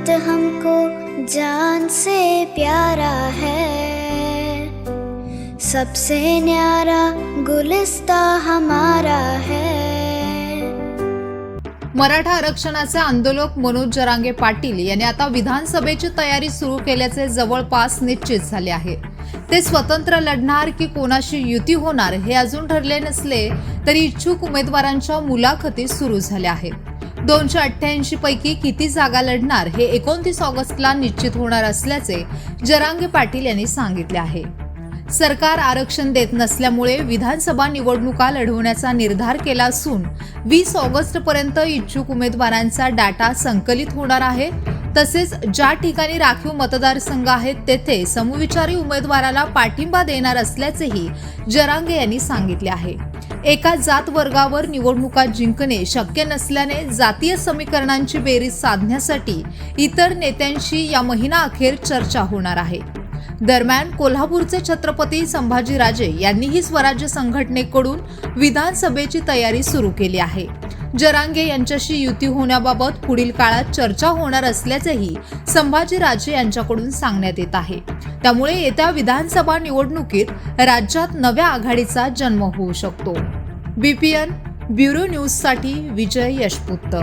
भारत हमको जान से प्यारा है। सबसे न्यारा गुलिस्ता हमारा है। मराठा आरक्षणाचे आंदोलक मनोज जरांगे पाटील यांनी आता विधानसभेची तयारी सुरू केल्याचे जवळपास निश्चित झाले आहे. ते स्वतंत्र लढणार की कोणाशी युती होणार हे अजून ठरले नसले तरी इच्छुक उमेदवारांच्या मुलाखती सुरू झाल्या आहेत. दोनशे अठ्ठ्याऐंशी पैकी किती जागा लढणार हे एकोणतीस ऑगस्टला निश्चित होणार असल्याचे जरांगे पाटील यांनी सांगितले आहे. सरकार आरक्षण देत नसल्यामुळे विधानसभा निवडणुका लढवण्याचा निर्धार केला असून वीस ऑगस्ट पर्यंत इच्छुक उमेदवारांचा डाटा संकलित होणार आहे. तसेच ज्या ठिकाणी राखीव मतदारसंघ आहेत तेथे समविचारी उमेदवाराला पाठिंबा देणार असल्याचेही जरांगे यांनी सांगितले आहे. एका जात वर्गावर निवडणुका जिंकणे शक्य नसल्याने जातीय समीकरणांची बेरीज साधण्यासाठी इतर नेत्यांशी या महिना अखेर चर्चा होणार आहे. दरम्यान कोल्हापूरचे छत्रपती संभाजीराजे यांनीही स्वराज्य संघटनेकडून विधानसभेची तयारी सुरू केली आहे. जरांगे यांच्याशी युती होण्याबाबत पुढील काळात चर्चा होणार असल्याचेही संभाजीराजे यांच्याकडून सांगण्यात येत आहे. त्यामुळे येत्या विधानसभा निवडणुकीत राज्यात नव्या आघाडीचा जन्म होऊ शकतो. बीपीएन ब्युरो न्यूजसाठी विजय यशपुत्त